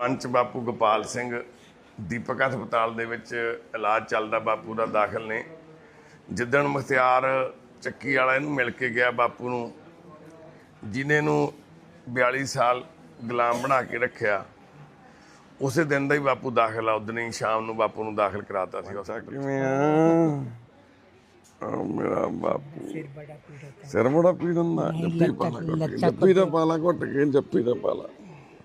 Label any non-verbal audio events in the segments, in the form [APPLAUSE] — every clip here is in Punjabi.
ਪੰਚ ਬਾਪੂ ਗੋਪਾਲ ਸਿੰਘ ਦੀਪਕ ਹਸਪਤਾਲ ਦੇ ਵਿੱਚ ਇਲਾਜ ਚੱਲਦਾ ਬਾਪੂ ਦਾ ਦਾਖਲ ਨੇ। ਜਿੱਦਣ ਮੁਖਤਿਆਰ ਚੱਕੀ ਵਾਲਾ ਇਹਨੂੰ ਮਿਲ ਕੇ ਗਿਆ ਬਾਪੂ ਨੂੰ ਜਿਨੇ ਨੂੰ 42 ਸਾਲ ਗੁਲਾਮ ਬਣਾ ਕੇ ਰੱਖਿਆ ਉਸੇ ਦਿਨ ਦਾ ਹੀ ਬਾਪੂ ਦਾਖਲ ਆ ਉਦਣ ਹੀ ਸ਼ਾਮ ਨੂੰ ਬਾਪੂ ਨੂੰ ਦਾਖਲ ਕਰਾਤਾ ਸੀ ਉਸ ਕਿਵੇਂ ਆ? ਆ ਮੇਰਾ ਬਾਪੂ। ਸਿਰ ਬੜਾ ਸਿਰ ਪਾਲਾ ਕੇ ਜੱਫੀ ਦਾ ਪਾਲਾ ਘੁੱਟ ਕੇ ਜੱਫੀ ਦਾ ਪਾਲਾ।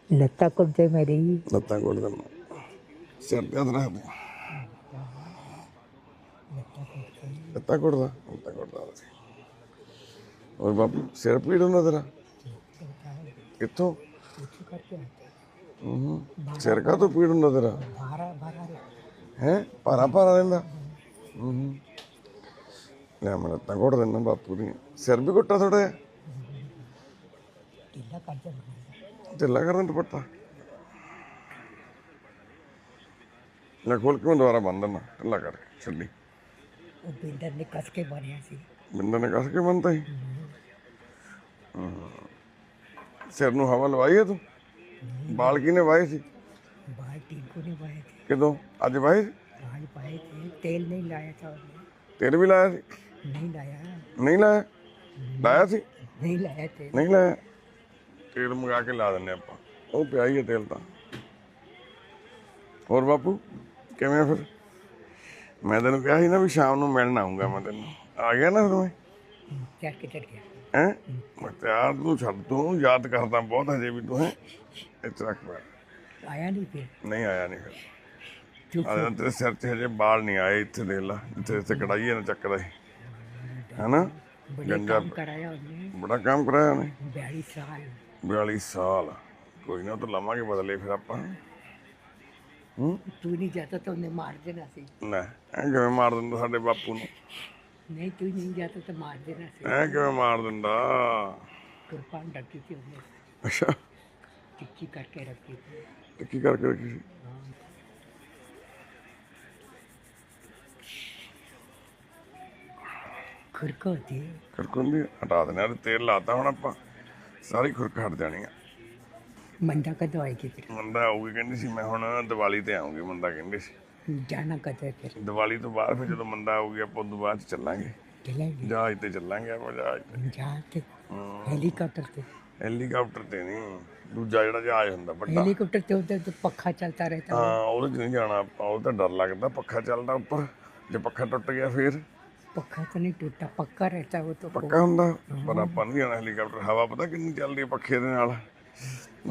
ਲੱਤਾਂ ਕੁੱਤੇ ਮੇਰੀ ਲੱਤਾਂ ਕੋਲ ਦੇ ਸਿਰ ਤੇ ਹੱਥ ਰੱਖ ਦੇ ਲੱਤਾਂ ਕੋਲ ਦਾ ਲੱਤਾਂ ਕੋਲ ਦਾ ਔਰ ਬਾਪੂ, ਸਿਰ ਪੀੜ ਹੁੰਦਾ ਤੇਰਾ? ਕਿੱਥੋਂ? ਹੂੰ ਸਿਰ ਕਾ ਤੋਂ ਪੀੜ ਹੁੰਦਾ ਤੇਰਾ? ਭਾਰਾ ਭਾਰਾ ਹੈ? ਭਾਰਾ ਭਾਰਾ ਰਹਿੰਦਾ। ਹੂੰ ਲੈ ਮੈਂ ਲੱਤਾਂ ਕੋੜ ਦਿੰਦਾ ਬਾਪੂ ਦੀ ਸਿਰ ਵੀ ਘੁੱਟਾ ਥੋੜਾ ਜਿਹਾ। ਢਿੱਲਾ ਕਰ ਜਾ ਢਿੱਲਾ ਕਰਨ ਦੁਪੱਟਾ ਲੈ ਖੋਲ ਕੇ ਮੈਂ ਦੁਬਾਰਾ ਬੰਨ ਦਿੰਦਾ ਢਿੱਲਾ ਕਰਕੇ ਛੱਡੀ वो बिल्डर ने कस के बनया सी ਬਿੰਦਰ ਨੇ ਕੱਸ ਕੇ ਬੰਨਤਾ ਸੀ ਹਾਂ। ਸਿਰ ਨੂੰ ਹਵਾ ਲਵਾਈ ਹੈ ਤੂੰ ਬਾਲ ਕਿਨੇ ਵਾਏ ਸੀ बाल टिंकू ने पाए थे ਕਦੋਂ ਅੱਜ ਵਾਏ ਸੀ? बाल पाए थे तेल नहीं लाया था उसने ਤੇਲ ਵੀ ਲਾਇਆ ਸੀ नहीं लाया ਨਹੀਂ ਲਾਇਆ ਲਾਇਆ ਸੀ नहीं लाया तेल ਨਹੀਂ ਲਾਇਆ ਤੇਲ ਮੰਗਾ ਕੇ ਲਾ ਦਿੰਨੇ ਆਪਾਂ। ਉਹ ਪਿਆ ਹੀ ਹੈ ਤੇਲ ਤਾਂ। ਹੋਰ ਬਾਪੂ ਕਿਵੇਂ ਫਿਰ? ਮੈਂ ਤੈਨੂੰ ਕਿਹਾ ਸੀ ਨਾ ਵੀ ਸ਼ਾਮ ਨੂੰ ਮਿਲਣ ਆਉਂਗਾ ਮੈਂ ਤੈਨੂੰ। ਆ ਗਿਆ ਨਾ ਫਿਰ ਮੈਂ? ਚੱਕ ਕੇ ਚੱਕ ਗਿਆ ਹੈ? ਮਤਿਆਰ ਨੂੰ ਛੱਡ ਤੂੰ ਯਾਦ ਕਰਦਾ ਬਹੁਤ ਹਜੇ ਵੀ ਤੂੰ ਹੈ? ਇਸ ਰੱਖ ਆਇਆ ਨਹੀਂ ਫਿਰ? ਨਹੀਂ ਆਇਆ ਨਹੀਂ ਫਿਰ। ਅਰੇ ਤੇਰੇ ਸਿਰ ਤੇ ਹਜੇ ਬਾਲ ਨਹੀਂ ਆਏ ਇੱਥੇ ਦੇ ਲਾ ਜਿੱਥੇ ਇੱਥੇ ਕੜਾਈ ਨਾ ਚੱਕਦਾ ਹੈ ਹੈਨਾ? ਗੰਗਾ ਕਰਾਇਆ ਉਹਨੇ। ਬੜਾ ਕੰਮ ਕਰਾਇਆ ਉਹਨੇ। 42 ਸਾਲ 42 ਸਾਲ। ਕੋਈ ਨਾ ਤਾਂ ਲਾਵਾਂਗੇ ਬਦਲੇ ਫਿਰ ਆਪਾਂ। ਹੂੰ? ਤੂੰ ਨਹੀਂ ਜਾਤਾ ਤਾਂ ਉਹਨੇ ਮਾਰ ਦੇਣਾ ਸੀ। ਨਾ ਐਂ ਕਿਵੇਂ ਮਾਰ ਦਿੰਦਾ ਸਾਡੇ ਬਾਪੂ ਨੂੰ? ਨਹੀਂ ਤੂੰ ਨਹੀਂ ਜਾਤਾ ਤਾਂ ਮਾਰ ਦੇਣਾ ਸੀ। ਐਂ ਕਿਵੇਂ ਮਾਰ ਦਿੰਦਾ? ਕਿਰਪਾਨ ਡੱਕੀ ਸੀ ਉਹਨੇ। ਅੱਛਾ। ਟਿੱਕੀ ਕਰਕੇ ਰੱਖੀ ਸੀ। ਕਰਕੇ ਰੱਖੀ ਸੀ? ਖੁਰਕੋ ਦੀ ਕਰਕੁੰਦੀ ਹਟਾ ਦੇਣਾ ਤੇਲ ਲਾਤਾ ਹੁਣ ਆਪਾਂ। ਸਾਰੀ ਖੁਰਕ ਹਟ ਜਾਣੀ ਆ। ਮੰਦਾ ਕਦੋਂ ਆਏਗੀ ਫਿਰ? ਮੰਦਾ ਆਉਗੀ ਕਹਿੰਦੀ ਸੀ ਮੈਂ ਹੁਣ ਦੀਵਾਲੀ ਤੇ ਆਉਂਗੀ ਮੰਦਾ ਕਹਿੰਦੀ ਸੀ। ਜਾਣਾ ਕਦੋਂ ਹੈ ਫਿਰ? ਦੀਵਾਲੀ ਤੋਂ ਬਾਅਦ ਫਿਰ ਜਦੋਂ ਮੰਦਾ ਆਉਗੀ ਆਪਾਂ ਉਦੋਂ ਬਾਅਦ ਚੱਲਾਂਗੇ। ਚੱਲਾਂਗੇ? ਜਹਾਜ਼ ਤੇ ਚੱਲਾਂਗੇ ਆਪਾਂ ਜਹਾਜ਼ ਤੇ। ਜਹਾਜ਼ ਤੇ? ਹੈਲੀਕਾਪਟਰ ਤੇ? ਹੈਲੀਕਾਪਟਰ ਤੇ ਨਹੀਂ ਦੂਜਾ ਜਿਹੜਾ ਜਹਾਜ਼ ਹੁੰਦਾ ਵੱਡਾ। ਹੈਲੀਕਾਪਟਰ ਤੇ ਉੱਤੇ ਪੱਖਾ ਚੱਲਦਾ ਰਹਿੰਦਾ। ਹਾਂ ਉਹਦੇ ਨਹੀਂ ਜਾਣਾ ਆਪਾਂ ਉਹ ਤਾਂ ਡਰ ਲੱਗਦਾ ਪੱਖਾ ਚੱਲਦਾ ਉੱਪਰ। ਜੇ ਪੱਖਾ ਟੁੱਟ ਗਿਆ ਫਿਰ। ਪੱਖਾ ਤਾਂ ਨਹੀਂ ਟੁੱਟਾ ਪੱਕਾ ਰਹਤਾ ਉਹ ਤਾਂ ਪੱਕਾ ਹੁੰਦਾ ਪਰ ਆਪਾਂ ਨੂੰ ਜਾਣਾ ਹੈਲੀਕਾਪਟਰ ਹਵਾ ਪਤਾ ਕਿੰਨੀ ਚੱਲਦੀ ਹੈ ਪੱਖੇ ਦੇ ਨਾਲ।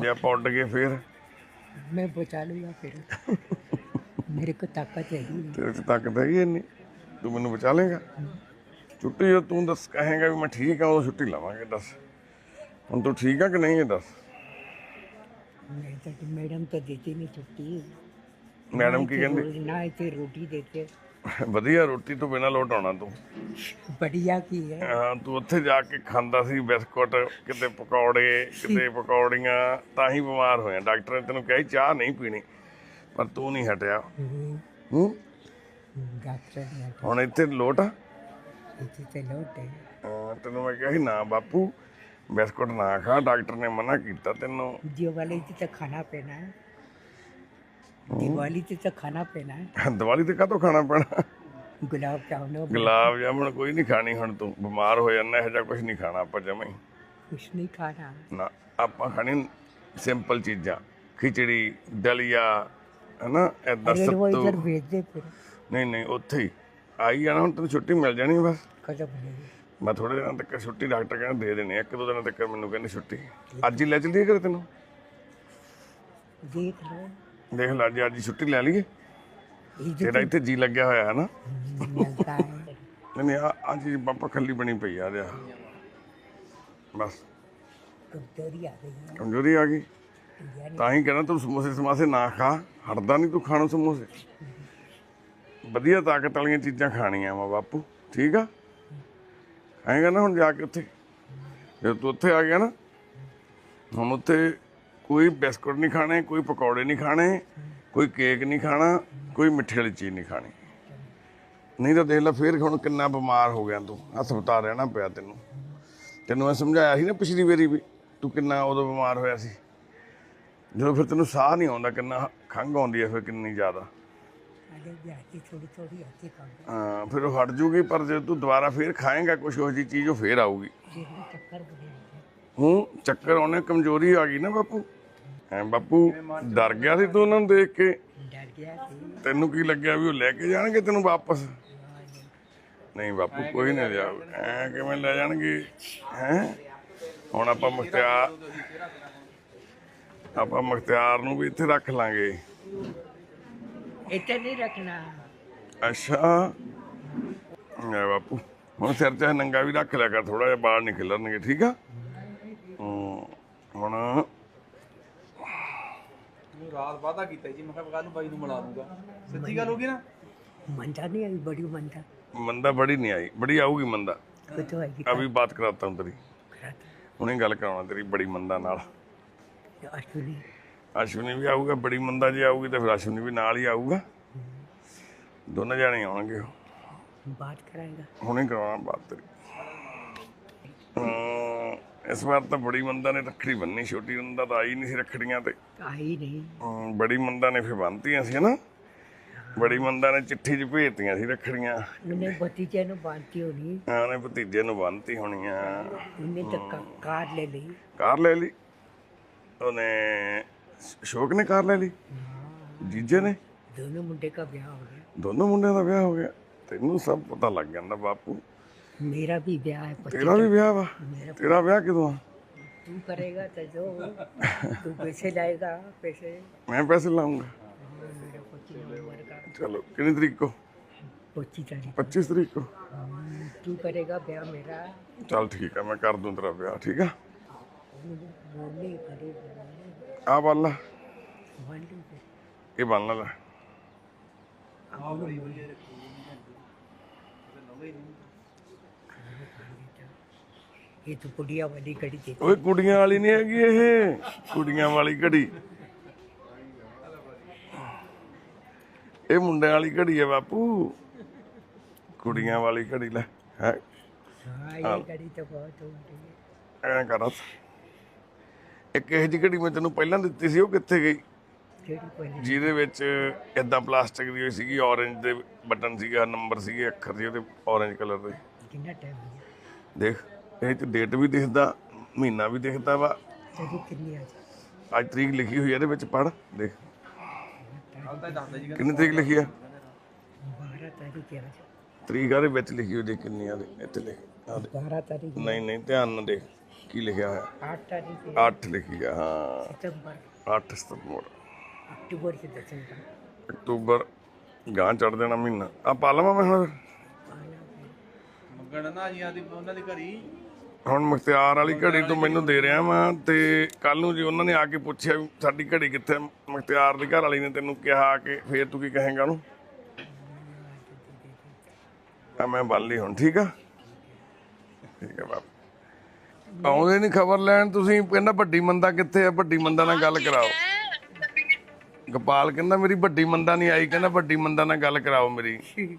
ਜੇ ਆਪਾਂ ਉੱਡ ਗਏ ਫੇਰ। ਮੈਂ ਬਚਾ ਲੂਗਾ ਫਿਰ। ਮੇਰੇ ਕੋ ਤਾਕਤ ਹੈਗੀ ਹੈ। ਤੇਰੇ ਚ ਤਾਕਤ ਹੈਗੀ ਇੰਨੀ ਤੂੰ ਮੈਨੂੰ ਬਚਾ ਲੇਗਾ ਛੁੱਟੀ ਜੋ ਤੂੰ ਦੱਸ ਕਹੇਗਾ ਵੀ ਮੈਂ ਠੀਕ ਆ ਉਹ ਛੁੱਟੀ ਲਵਾਂਗੇ ਦੱਸ। ਹੁਣ ਤੂੰ ਠੀਕ ਆ ਕਿ ਨਹੀਂ ਦੱਸ? ਨਹੀਂ ਤਾਂ ਮੈਡਮ ਤਾਂ ਦੇਤੀ ਨਹੀਂ ਛੁੱਟੀ। ਮੈਡਮ ਕੀ ਕਹਿੰਦੀ? ਨਾ ਇੱਥੇ ਰੋਟੀ ਦੇਤੇ ਵਧੀਆ ਰੋਟੀ ਤੋਂ ਬਿਨਾ ਲੋਟ ਆਉਣਾ ਤੂੰ। ਬੜੀਆ ਕੀ ਹੈ। ਹਾਂ ਤੂੰ ਉੱਥੇ ਜਾ ਕੇ ਖਾਂਦਾ ਸੀ ਬਿਸਕੁਟ ਕਿਤੇ ਪਕੌੜੇ ਕਿਤੇ ਪਕੌੜੀਆਂ ਤਾਂ ਹੀ ਬਿਮਾਰ ਹੋਇਆ। ਡਾਕਟਰ ਨੇ ਤੈਨੂੰ ਕਹੀ ਚਾਹ ਨਹੀਂ ਪੀਣੀ ਪਰ ਤੂੰ ਨਹੀਂ ਹਟਿਆ। ਹੂੰ। ਹੁਣ ਇੱਥੇ ਲੋਟ ਤੈਨੂੰ ਮੈਂ ਕਿਹਾ ਨਾ ਬਾਪੂ ਬਿਸਕੁਟ ਨਾ ਖਾ। ਡਾਕਟਰ ਨੇ ਮਨਾ ਕੀਤਾ ਤੈਨੂੰ। ਜਿਉ ਵਾਲੇ ਖਾਣਾ ਪੈਣਾ। ਦੀਵਾਲੀ ਤੇ ਤਾਂ ਖਾਣਾ ਪੈਣਾ ਹੈ। ਦੀਵਾਲੀ ਤੇ ਕਾਹਤੋਂ ਖਾਣਾ ਪੈਣਾ? ਗੁਲਾਬ ਚਾਹਣੋ ਗੁਲਾਬ ਜਾਮਣ ਕੋਈ ਨਹੀਂ ਖਾਣੀ ਹੁਣ ਤੂੰ। ਬਿਮਾਰ ਹੋ ਜਾਂਦਾ ਇਹੋ ਜਿਹਾ ਕੁਝ ਨਹੀਂ ਖਾਣਾ ਆਪਾਂ ਜਮਾਂ ਕੁਝ ਨਹੀਂ ਖਾਣਾ। ਨਾ ਆਪਾਂ ਖਾਣੀ ਸਿੰਪਲ ਚੀਜ਼ਾਂ। ਖਿਚੜੀ ਦਲੀਆ ਹਨਾ ਐਦਾਂ ਸਭ ਤੋਂ ਨਹੀਂ ਨਹੀਂ ਉੱਥੇ ਹੀ। ਆਈ ਜਾਣਾ ਹੁਣ ਤੈਨੂੰ ਛੁੱਟੀ ਮਿਲ ਜਾਣੀ ਬਸ। ਕਦੋਂ ਮਿਲੇਗੀ? ਮੈਂ ਥੋੜੇ ਦਿਨਾਂ ਤੱਕ ਛੁੱਟੀ ਡਾਕਟਰ ਕਹਿੰਦਾ ਦੇ ਦੇਣੀ ਇੱਕ ਦੋ ਦਿਨਾਂ ਤੱਕ ਮੈਨੂੰ ਕਹਿੰਦੇ ਛੁੱਟੀ। ਅੱਜ ਹੀ ਲੈ ਚਲਦੀ ਹੈ ਤੈਨੂੰ? ਦੇਖ ਲਓ। ਦੇਖ ਲੈ ਜੀ ਅੱਜ ਛੁੱਟੀ ਲੈ ਲਈਏ। ਤੇਰਾ ਇੱਥੇ ਜੀ ਲੱਗਿਆ ਹੋਇਆ ਹੈ ਨਾ। ਨਹੀਂ ਨਹੀਂ ਆ ਚੀਜ਼ ਪਾਪਾ ਖੱਲੀ ਬਣੀ ਪਈ ਆ ਰਿਆ ਬਸ। ਕਮਜ਼ੋਰੀ ਆ ਗਈ ਤਾਂ ਹੀ ਕਹਿੰਦਾ ਤੂੰ ਸਮੋਸੇ ਸਮਾਸੇ ਨਾ ਖਾ। ਹਟਦਾ ਨਹੀਂ ਤੂੰ ਖਾਣਾ ਸਮੋਸੇ। ਵਧੀਆ ਤਾਕਤ ਵਾਲੀਆਂ ਚੀਜ਼ਾਂ ਖਾਣੀਆਂ ਵਾ ਬਾਪੂ। ਠੀਕ ਆ? ਖਾਏਗਾ ਨਾ ਹੁਣ ਜਾ ਕੇ ਉੱਥੇ। ਜੇ ਤੂੰ ਉੱਥੇ ਆ ਗਿਆ ਨਾ ਹੁਣ ਉੱਥੇ ਕੋਈ ਬਿਸਕੁਟ ਨਹੀਂ ਖਾਣੇ ਕੋਈ ਪਕੌੜੇ ਨਹੀਂ ਖਾਣੇ ਕੋਈ ਕੇਕ ਨਹੀਂ ਖਾਣਾ ਕੋਈ ਮਿੱਠੇ ਵਾਲੀ ਚੀਜ਼ ਨਹੀਂ ਖਾਣੀ। ਨਹੀਂ ਤਾਂ ਦੇਖ ਲੈ ਫੇਰ ਹੁਣ ਕਿੰਨਾ ਬਿਮਾਰ ਹੋ ਗਿਆ ਤੂੰ ਹਸਪਤਾਲ ਰਹਿਣਾ ਪਿਆ ਤੈਨੂੰ। ਤੈਨੂੰ ਮੈਂ ਸਮਝਾਇਆ ਸੀ ਨਾ ਪਿਛਲੀ ਵਾਰੀ ਵੀ ਤੂੰ ਕਿੰਨਾ ਉਦੋਂ ਬਿਮਾਰ ਹੋਇਆ ਸੀ। ਜਦੋਂ ਫਿਰ ਤੈਨੂੰ ਸਾਹ ਨਹੀਂ ਆਉਂਦਾ ਕਿੰਨਾ ਖੰਘ ਆਉਂਦੀ ਹੈ ਫਿਰ ਕਿੰਨੀ ਜ਼ਿਆਦਾ। ਫਿਰ ਉਹ ਹਟ ਜੂਗੀ ਪਰ ਜੇ ਤੂੰ ਦੁਬਾਰਾ ਫੇਰ ਖਾਏਂਗਾ ਕੁਝ ਉਹ ਜੀ ਚੀਜ਼ ਉਹ ਫੇਰ ਆਊਗੀ। ਹੂੰ ਚੱਕਰ ਆਉਣੇ ਕਮਜ਼ੋਰੀ ਆ ਗਈ ਨਾ ਬਾਪੂ। ਹੈ ਬਾਪੂ ਡਰ ਗਿਆ ਸੀ ਤੂੰ ਉਹਨਾਂ ਨੂੰ ਦੇਖ ਕੇ? ਡਰ ਗਿਆ ਸੀ। ਤੈਨੂੰ ਕੀ ਲੱਗਿਆ ਵੀ ਉਹ ਲੈ ਕੇ ਜਾਣਗੇ ਤੈਨੂੰ ਵਾਪਸ? ਨਹੀਂ ਬਾਪੂ ਕੋਈ ਨਹੀਂ ਲਿਆ ਐ ਕਿਵੇਂ ਲੈ ਜਾਣਗੇ? ਹੈ? ਹੁਣ ਆਪਾਂ ਮੁਖਤਿਆਰ ਆਪਾਂ ਮੁਖਤਿਆਰ ਨੂੰ ਵੀ ਇੱਥੇ ਰੱਖ ਲਾਂਗੇ। ਇੱਥੇ ਨਹੀਂ ਰੱਖਣਾ। ਅੱਛਾ। ਲੈ ਬਾਪੂ ਹੁਣ ਸਿਰ ਤੇ ਨੰਗਾ ਵੀ ਰੱਖ ਲਿਆ ਕਰ ਥੋੜਾ ਜਿਹਾ ਬਾਹਰ ਨਿਕਲਣਗੇ ਠੀਕ ਆ? ਹੁਣ ਰਾਤ ਵਾਦਾ ਕੀਤਾ ਜੀ ਮੈਂ ਕਿਹਾ ਕੱਲ ਨੂੰ ਬਾਈ ਨੂੰ ਮਿਲਾ ਦੂੰਗਾ। ਸੱਚੀ ਗੱਲ ਹੋ ਗਈ ਨਾ? ਮੰਦਾ ਨਹੀਂ ਆਈ ਬੜੀ ਮੰਦਾ। ਮੰਦਾ ਬੜੀ ਨਹੀਂ ਆਈ ਬੜੀ ਆਊਗੀ ਮੰਦਾ। ਅਭੀ ਬਾਤ ਕਰਾਤਾ ਹੂੰ ਤੇਰੀ। ਹੁਣੇ ਗੱਲ ਕਰਾਉਣਾ ਤੇਰੀ ਬੜੀ ਮੰਦਾ ਨਾਲ। ਅਸ਼ਵਨੀ? ਅਸ਼ਵਨੀ ਵੀ ਆਊਗਾ ਬੜੀ ਮੰਦਾ ਜੇ ਆਊਗੀ ਤਾਂ ਫਿਰ ਅਸ਼ਵਨੀ ਵੀ ਨਾਲ ਹੀ ਆਊਗਾ। ਦੋਨੇ ਜਾਣੇ ਆਉਣਗੇ ਬਾਤ ਕਰਾਏਗਾ। ਹੁਣੇ ਕਰਾਉਣਾ ਬਾਤ ਤੇਰੀ। ਇਸ ਵਾਰ ਤਾਂ ਬੜੀ ਮੰਦਾ ਨੇ ਰੱਖੜੀ ਬੰਨੀ ਛੋਟੀ ਹੁੰਦਾ ਤਾਂ ਆਈ ਨਹੀਂ ਸੀ ਰੱਖੜੀਆਂ ਤੇ। ਆਹੀ ਨਹੀਂ। ਬੜੀ ਮੰਦਾ ਨੇ ਫਿਰ ਬੰਨਤੀਆਂ ਸੀ ਹਨਾ। ਬੜੀ ਮੰਦਾ ਨੇ ਚਿੱਠੀ 'ਚ ਭੇਜਤੀਆਂ ਸੀ ਰੱਖੜੀਆਂ। ਉਹਨੇ ਭਤੀਜੇ ਨੂੰ ਬੰਨਤੀ ਹੋਣੀ। ਆਨੇ ਭਤੀਜੇ ਨੂੰ ਬੰਨਤੀ ਹੋਣੀਆਂ ਉਹਨੇ ਤਾਂ ਕਾ- ਕਾਰ ਲੈ ਲਈ। ਕਾਰ ਲੈ ਲਈ। ਉਹਨੇ ਸ਼ੋਕ ਨੇ ਕਾਰ ਲੈ ਲਈ? ਜੀਜੇ ਨੇ? ਦੋਨੋਂ ਮੁੰਡੇ ਦਾ ਵਿਆਹ ਹੋ ਗਿਆ। ਦੋਨੋਂ ਮੁੰਡਿਆਂ ਦਾ ਵਿਆਹ ਹੋ ਗਿਆ। ਤੈਨੂੰ ਸਭ ਪਤਾ ਲੱਗ ਜਾਂਦਾ ਬਾਪੂ। मेरा भी ब्याह है तेरा भी ब्याह हुआ तेरा ब्याह किधर है तू करेगा तो जो तू पैसे लाएगा पैसे। मैं पैसे लाऊँगा। चलो कितनी तारीख को? पच्चीस तारीख पच्चीस तारीख को? हम्म, तू करेगा ब्याह मेरा। चल ठीक है मैं कर दूँ तेरा ब्याह ठीक है? आप अल्लाह ये बाल ला। ਇਹ ਤੂੰ ਕੁੜੀਆਂ ਵਾਲੀ ਘੜੀ ਓਏ ਕੁੜੀਆਂ ਵਾਲੀ ਨਹੀਂ ਹੈਗੀ ਇਹ। ਕੁੜੀਆਂ ਵਾਲੀ ਘੜੀ। ਇਹ ਮੁੰਡਿਆਂ ਵਾਲੀ ਘੜੀ ਹੈ ਬਾਪੂ। ਕੁੜੀਆਂ ਵਾਲੀ ਘੜੀ ਲੈ ਹਾਂ। ਇਹ ਘੜੀ ਤਾਂ ਬਹੁਤ ਹੁੰਦੀ ਹੈ। ਐਂ ਕਰਤ ਇੱਕ ਇਹ ਜਿਹੀ ਘੜੀ ਮੈਂ ਤੈਨੂੰ ਪਹਿਲਾਂ ਦਿੱਤੀ ਸੀ ਉਹ ਕਿੱਥੇ ਗਈ? ਜਿਹਦੇ ਵਿੱਚ ਇਦਾਂ ਪਲਾਸਟਿਕ ਦੀ ਹੋਈ ਸੀਗੀ ਔਰੇਂਜ ਦੇ ਬਟਨ ਸੀਗਾ ਨੰਬਰ ਸੀਗੇ ਅੱਖਰ ਸੀ ਉਹਦੇ ਔਰੇਂਜ ਕਲਰ ਦੇ। ਕਿੰਨਾ ਟਾਈਮ ਦੇਖ। ਇਹ ਚ ਡੇਟ ਵੀ ਦਿਖਦਾ ਮਹੀਨਾ ਵੀ ਦਿਖਦਾ ਵਾ। ਅੱਜ ਤਰੀਕ ਲਿਖੀ ਹੋਈ ਆ ਇਹਦੇ ਵਿੱਚ ਪੜ ਦੇਖ। ਕਿੰਨੀ ਤਰੀਕ ਲਿਖੀ ਆ? 12 ਤਰੀਕ ਦੇ ਵਿੱਚ ਲਿਖੀ ਹੋਈ ਦੇਖ ਕਿੰਨੀ ਆ ਦੇ ਇੱਥੇ ਲਿਖ ਨਹੀਂ ਨਹੀਂ ਧਿਆਨ ਨਾਲ ਦੇਖ ਕੀ ਲਿਖਿਆ ਹੋਇਆ। 8 ਤਾਰੀਖ 8 ਲਿਖੀ ਆ ਹਾਂ। ਸਤੰਬਰ। 8 ਸਤੰਬਰ। ਅਕਤੂਬਰ ਗਾਂ ਚੜ ਦੇਣਾ ਮਹੀਨਾ। ਆ ਪਾ ਮੈਂ ਹੁਣ। ਮੰਗਣਾ ਜੀ ਆਦੀ ਉਹਨਾਂ ਦੇ ਘਰੀ ਹੁਣ ਮੁਖਤਿਆਰ ਵਾਲੀ ਘੜੀ ਤੂੰ ਮੈਨੂੰ ਦੇ ਰਿਹਾ ਵਾਂ ਤੇ ਕੱਲ ਨੂੰ ਜੇ ਉਹਨਾਂ ਨੇ ਆ ਕੇ ਪੁੱਛਿਆ ਵੀ ਸਾਡੀ ਘੜੀ ਕਿੱਥੇ ਮੁਖਤਿਆਰ ਦੀ ਘਰ ਵਾਲੀ ਨੇ ਤੈਨੂੰ ਕਿਹਾ ਕਿ ਫੇਰ ਤੂੰ ਕੀ ਕਹੇਂਗਾ ਉਹਨੂੰ? ਆ ਮੈਂ ਬੰਨ ਲਈ ਹੁਣ ਠੀਕ ਆ? ਠੀਕ ਆ ਬਾਪ। ਆਉਂਦੇ ਨਹੀਂ ਖਬਰ ਲੈਣ ਤੁਸੀਂ ਕਹਿੰਦਾ ਵੱਡੀ ਮੰਦਾ ਕਿੱਥੇ ਆ? ਵੱਡੀ ਮੰਦਾ ਨਾਲ ਗੱਲ ਕਰਾਓ। ਗੋਪਾਲ ਕਹਿੰਦਾ ਮੇਰੀ ਵੱਡੀ ਮੰਦਾ ਨਹੀਂ ਆਈ ਕਹਿੰਦਾ ਵੱਡੀ ਮੰਦਾ ਨਾਲ ਗੱਲ ਕਰਾਓ ਮੇਰੀ। [LAUGHS]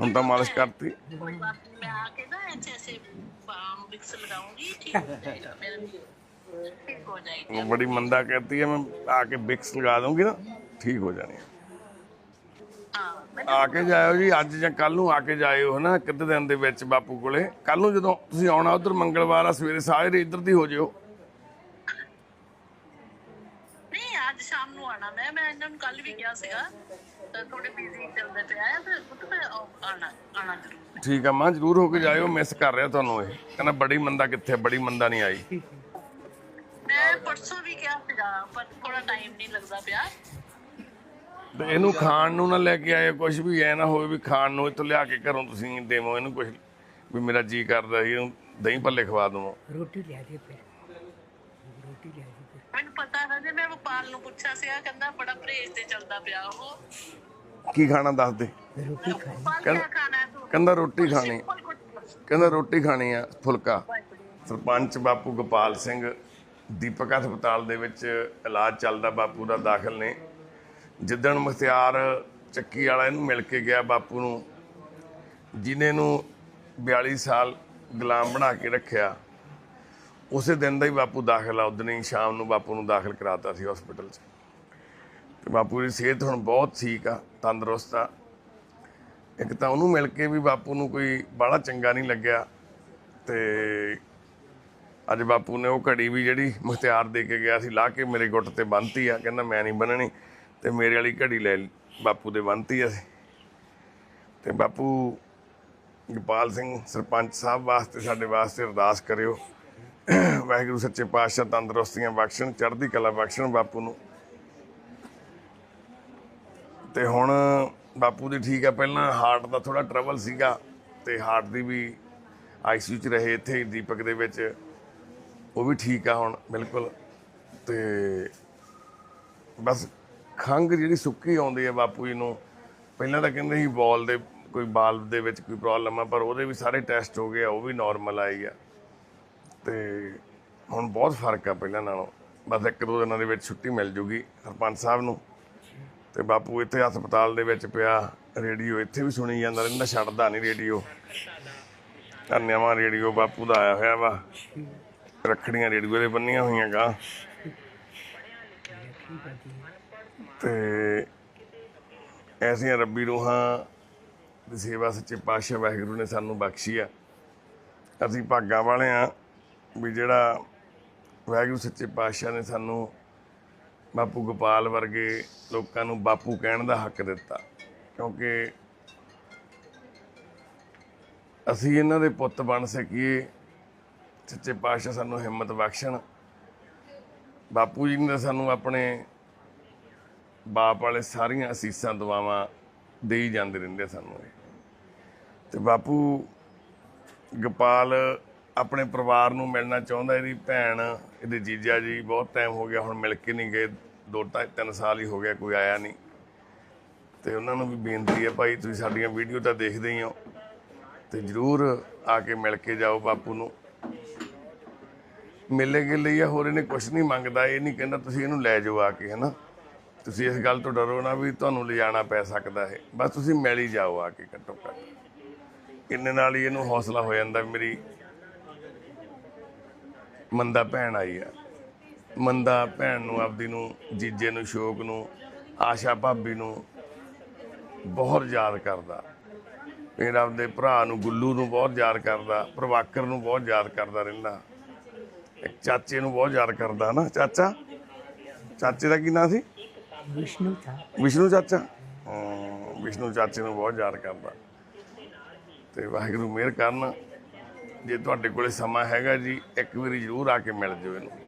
ਹੁਣ ਤਾਂ ਮਾਲਿਸ਼ ਕਰਤੀ कोई बात नहीं मैं आके ना ऐसे ऐसे बाम विक्स लगाऊंगी ठीक हो जाएगा मेरा ठीक हो जाएगी वो बड़ी मंदा कहती है मैं आके बिक्स लगा दूंगी ना ठीक हो जानी है हाँ मैं ਆ ਕੇ ਜਾਇਓ ਜੀ ਅੱਜ ਜਾਂ ਕੱਲ ਨੂੰ ਆ ਕੇ ਜਾਇਓ ਹਨਾ ਕਿਤੇ ਦਿਨ ਦੇ ਵਿੱਚ ਬਾਪੂ ਕੋਲੇ ਕੱਲ ਨੂੰ ਜਦੋਂ ਤੁਸੀਂ ਆਉਣਾ ਉਧਰ ਮੰਗਲਵਾਰ ਆ ਸਵੇਰੇ ਸਾਰੇ ਇੱਧਰ ਦੀ ਹੋ ਜਿਓ ਨਹੀਂ ਅੱਜ ਸ਼ਾਮ ਨੂੰ ਆਣਾ ਮੈਂ ਮੈਂ ਇਹਨਾਂ ਨੂੰ ਕੱਲ ਵੀ ਕਿਹਾ ਸੀਗਾ ਤਾਂ ਥੋੜੇ ਬਿਜ਼ੀ ਚੱਲਦੇ ਪਿਆ ਹੈ ਫਿਰ ਉਹ ਤਾਂ ਮੈਂ ਆਣਾ ਆਣਾ ਜ਼ਰੂਰ। ਠੀਕ ਆ ਮਾਂ ਜਰੂਰ ਹੋ ਕੇ ਜਾਇਓ ਮਿਸ ਕਰ ਰਿਹਾ ਤੁਹਾਨੂੰ ਇਹ। ਕਹਿੰਦਾ ਬੜੀ ਮੰਦਾ ਕਿੱਥੇ? ਬੜੀ ਮੰਦਾ ਨਹੀਂ ਆਈ। ਮੈਂ ਪਰਸੋਂ ਵੀ ਕਿਹਾ ਸੀਗਾ ਪਰ ਥੋੜਾ ਟਾਈਮ ਨਹੀਂ ਲੱਗਦਾ ਪਿਆ। ਤੇ ਇਹਨੂੰ ਖਾਣ ਨੂੰ ਨਾ ਲੈ ਕੇ ਆਇਓ ਕੁਝ ਵੀ ਐ ਨਾ ਹੋਵੇ ਵੀ ਖਾਣ ਨੂੰ ਇੱਥੋਂ ਲਿਆ ਕੇ ਘਰੋਂ ਤੁਸੀਂ ਦੇਵੋ ਇਹਨੂੰ ਕੁਝ ਵੀ ਮੇਰਾ ਜੀ ਕਰਦਾ ਸੀ ਇਹਨੂੰ ਦਹੀਂ ਭੱਲੇ ਖਵਾ ਦਵਾਂ। ਰੋਟੀ ਲਿਆ ਦੇ ਫਿਰ। ਰੋਟੀ ਲਿਆ ਦੇ ਫਿਰ। ਮੈਨੂੰ ਪਤਾ ਹੈ ਜੇ ਮੈਂ ਵਪਾਲ ਨੂੰ ਪੁੱਛਿਆ ਸੀ ਆ ਕਹਿੰਦਾ ਬੜਾ ਪਰਹੇਜ਼ ਤੇ ਚੱਲਦਾ ਪਿਆ ਉਹ। ਕੀ ਖਾਣਾ ਦੱਸ ਦੇ? ਰੋਟੀ ਖਾਣੀ। ਕਹਿੰਦਾ ਰੋਟੀ ਖਾਣੀ। ਕਹਿੰਦਾ ਰੋਟੀ ਖਾਣੀ ਆ ਫੁਲਕਾ। ਸਰਪੰਚ ਬਾਪੂ ਗੋਪਾਲ ਸਿੰਘ ਦੀਪਕ ਹਸਪਤਾਲ ਦੇ ਵਿੱਚ ਇਲਾਜ ਚੱਲਦਾ ਬਾਪੂ ਦਾ ਦਾਖਲ ਨੇ। ਜਿੱਦਣ ਮੁਖਤਿਆਰ ਚੱਕੀ ਵਾਲਾ ਇਹਨੂੰ ਮਿਲ ਕੇ ਗਿਆ ਬਾਪੂ ਨੂੰ ਜਿਨੇ ਨੂੰ 42 ਸਾਲ ਗੁਲਾਮ ਬਣਾ ਕੇ ਰੱਖਿਆ ਉਸੇ ਦਿਨ ਦਾ ਹੀ ਬਾਪੂ ਦਾਖਲ ਆ ਉਦਣ ਹੀ ਸ਼ਾਮ ਨੂੰ ਬਾਪੂ ਨੂੰ ਦਾਖਲ ਕਰਾਤਾ ਸੀ ਹਸਪੀਟਲ 'ਚ। ਤੇ ਬਾਪੂ ਦੀ ਸਿਹਤ ਹੁਣ ਬਹੁਤ ਠੀਕ ਆ, ਤੰਦਰੁਸਤ ਆ। ਇੱਕ ਤਾਂ ਉਹਨੂੰ ਮਿਲ ਕੇ ਵੀ ਬਾਪੂ ਨੂੰ ਕੋਈ ਬਾਹਲਾ ਚੰਗਾ ਨਹੀਂ ਲੱਗਿਆ ਤੇ ਅੱਜ ਬਾਪੂ ਨੇ ਉਹ ਘੜੀ ਵੀ ਜਿਹੜੀ ਮੁਖਤਿਆਰ ਦੇ ਕੇ ਗਿਆ ਸੀ, ਲਾ ਕੇ ਮੇਰੇ ਗੁੱਟ ਤੇ ਬੰਨਤੀ ਆ, ਕਹਿੰਦਾ ਮੈਂ ਨਹੀਂ ਬੰਨਣੀ ਤੇ ਮੇਰੇ ਵਾਲੀ ਘੜੀ ਲੈ ਬਾਪੂ ਦੇ ਬੰਨਤੀ ਆ ਤੇ ਬਾਪੂ ਗੋਪਾਲ ਸਿੰਘ ਸਰਪੰਚ ਸਾਹਿਬ ਵਾਸਤੇ, ਸਾਡੇ ਵਾਸਤੇ ਅਰਦਾਸ ਕਰਿਓ। ਵਾਹਿਗੁਰੂ ਸੱਚੇ ਪਾਤਸ਼ਾਹ ਤੰਦਰੁਸਤੀਆਂ ਬਖਸ਼ਣ, ਚੜ੍ਹਦੀ ਕਲਾ ਬਖਸ਼ਣ ਬਾਪੂ ਨੂੰ। ਤੇ ਹੁਣ ਬਾਪੂ ਦੀ ਠੀਕ ਆ, ਪਹਿਲਾਂ ਹਾਰਟ ਦਾ ਥੋੜਾ ਟਰਬਲ ਸੀਗਾ ਤੇ ਹਾਰਟ ਦੀ ਵੀ ਆਈਸੀਯੂ ਚ ਰਹੇ ਇੱਥੇ ਦੀਪਕ ਦੇ ਵਿੱਚ, ਉਹ ਵੀ ਠੀਕ ਆ ਹੁਣ, ਬਿਲਕੁਲ। ਤੇ ਬਸ ਖੰਘ ਜਿਹੜੀ ਸੁੱਕੀ ਆਉਂਦੀ ਹੈ ਬਾਪੂ ਜੀ ਨੂੰ, ਪਹਿਲਾਂ ਤਾਂ ਕਹਿੰਦੇ ਸੀ ਬਾਲ ਦੇ ਕੋਈ ਬਾਲ ਦੇ ਵਿੱਚ ਕੋਈ ਪ੍ਰੋਬਲਮ ਆ, ਪਰ ਉਹਦੇ ਵੀ ਸਾਰੇ ਟੈਸਟ ਹੋ ਗਏ ਆ, ਉਹ ਵੀ ਨਾਰਮਲ ਆਈ ਆ। ਤੇ ਹੁਣ ਬਹੁਤ ਫ਼ਰਕ ਆ ਪਹਿਲਾਂ ਨਾਲੋਂ, ਬਸ ਇੱਕ ਦੋ ਦਿਨਾਂ ਦੇ ਵਿੱਚ ਛੁੱਟੀ ਮਿਲ ਜੂਗੀ ਸਰਪੰਚ ਸਾਹਿਬ ਨੂੰ। ਤੇ ਬਾਪੂ ਇੱਥੇ ਹਸਪਤਾਲ ਦੇ ਵਿੱਚ ਪਿਆ, ਰੇਡੀਓ ਇੱਥੇ ਵੀ ਸੁਣੀ ਜਾਂਦਾ, ਰਹਿੰਦਾ, ਛੱਡਦਾ ਨਹੀਂ ਰੇਡੀਓ। ਧੰਨਵਾਦ ਰੇਡੀਓ ਬਾਪੂ ਦਾ ਆਇਆ ਹੋਇਆ ਵਾ। ਰੱਖੜੀਆਂ ਰੇਡੀਓ ਦੇ ਬੰਨੀਆਂ ਹੋਈਆਂ ਗਾ। ਤੇ ਐਸੀਆਂ ਰੱਬੀ ਰੂਹਾਂ ਦੀ ਸੇਵਾ ਸੱਚੇ ਪਾਤਸ਼ਾਹ ਵਾਹਿਗੁਰੂ ਨੇ ਸਾਨੂੰ ਬਖਸ਼ੀ ਆ। ਅਸੀਂ ਭਾਗਾਂ ਵਾਲੇ ਆ ਵੀ ਜਿਹੜਾ ਵਾਹਿਗੁਰੂ ਸੱਚੇ ਪਾਤਸ਼ਾਹ ਨੇ ਸਾਨੂੰ ਬਾਪੂ ਗੋਪਾਲ ਵਰਗੇ ਲੋਕਾਂ ਨੂੰ ਬਾਪੂ ਕਹਿਣ ਦਾ ਹੱਕ ਦਿੱਤਾ ਕਿਉਂਕਿ ਅਸੀਂ ਇਹਨਾਂ ਦੇ ਪੁੱਤ ਬਣ ਸਕੀਏ, ਸੱਚੇ ਪਾਤਸ਼ਾਹ ਸਾਨੂੰ ਹਿੰਮਤ ਬਖਸ਼ਣ ਬਾਪੂ ਜੀ ਨੇ ਤਾਂ ਸਾਨੂੰ ਆਪਣੇ ਬਾਪ ਵਾਲੇ ਸਾਰੀਆਂ ਅਸੀਸਾਂ, ਦੁਆਵਾਂ ਦੇਈ ਜਾਂਦੇ ਰਹਿੰਦੇ ਸਾਨੂੰ ਇਹ। ਤੇ ਬਾਪੂ ਗੋਪਾਲ ਆਪਣੇ ਪਰਿਵਾਰ ਨੂੰ ਮਿਲਣਾ ਚਾਹੁੰਦਾ, ਇਹਦੀ ਭੈਣ, ਇਹਦੇ ਜੀਜਾ ਜੀ ਬਹੁਤ ਟਾਈਮ ਹੋ ਗਿਆ, ਹੁਣ ਮਿਲ ਕੇ ਨਹੀਂ ਗਏ, ਦੋ ਢਾਈ, ਤਿੰਨ ਸਾਲ ਹੀ ਹੋ ਗਿਆ, ਕੋਈ ਆਇਆ ਨਹੀਂ। ਤੇ ਉਹਨਾਂ ਨੂੰ ਵੀ ਬੇਨਤੀ ਹੈ ਭਾਈ, ਤੁਸੀਂ ਸਾਡੀਆਂ ਵੀਡੀਓ ਤਾਂ ਦੇਖਦੇ ਹੀ ਹੋ। ਤੇ ਜਰੂਰ ਆ ਕੇ ਮਿਲ ਕੇ ਜਾਓ ਬਾਪੂ ਨੂੰ। ਮਿਲੇ ਕੇ ਲਈ ਆ, ਹੋਰ ਇਹਨੇ ਕੁਝ ਨਹੀਂ ਮੰਗਦਾ, ਇਹ ਨਹੀਂ ਕਹਿੰਦਾ ਤੁਸੀਂ ਇਹਨੂੰ ਲੈ ਜਾਓ ਆ ਕੇ, ਹਨਾ। ਤੁਸੀਂ ਇਸ ਗੱਲ ਤੋਂ ਡਰੋ ਨਾ ਵੀ ਤੁਹਾਨੂੰ ਲਿਜਾਣਾ ਪੈ ਸਕਦਾ ਹੈ। ਬਸ ਤੁਸੀਂ ਮਿਲ ਹੀ ਜਾਓ ਆ ਕੇ ਘੱਟੋ ਘੱਟ। ਇੰਨੇ ਨਾਲ ਹੀ ਇਹਨੂੰ ਹੌਸਲਾ ਹੋ ਜਾਂਦਾ, ਮੇਰੀ ਮੰਦਾ ਭੈਣ ਆਈ ਆ। ਮੰਦਾ ਭੈਣ ਨੂੰ ਆਪਦੀ ਨੂੰ ਜੀਜੇ ਨੂੰ ਸ਼ੋਕ ਨੂੰ ਆਸ਼ਾ ਭਾਬੀ ਨੂੰ ਬਹੁਤ ਯਾਦ ਕਰਦਾ। ਫਿਰ ਆਪਦੇ ਭਰਾ ਨੂੰ ਗੁੱਲੂ ਨੂੰ ਬਹੁਤ ਯਾਦ ਕਰਦਾ ਪ੍ਰਭਾਕਰ ਨੂੰ ਬਹੁਤ ਯਾਦ ਕਰਦਾ ਰਹਿੰਦਾ। ਇੱਕ ਚਾਚੇ ਨੂੰ ਬਹੁਤ ਯਾਦ ਕਰਦਾ ਨਾ ਚਾਚਾ? ਚਾਚੇ ਦਾ ਕੀ ਨਾਂ ਸੀ? ਵਿਸ਼ਨੂੰ ਥਾ ਵਿਸ਼ਨੂੰ ਚਾਚਾ? ਵਿਸ਼ਨੂੰ ਚਾਚੇ ਨੂੰ ਬਹੁਤ ਯਾਦ ਕਰਦਾ। ਤੇ ਵਾਹਿਗੁਰੂ ਮਿਹਰ ਕਰਨ। ਜੇ ਤੁਹਾਡੇ ਕੋਲੇ ਸਮਾਂ ਹੈਗਾ ਜੀ ਇੱਕ ਵਾਰੀ ਜ਼ਰੂਰ ਆ ਕੇ ਮਿਲ ਜਿਓ ਇਹਨੂੰ।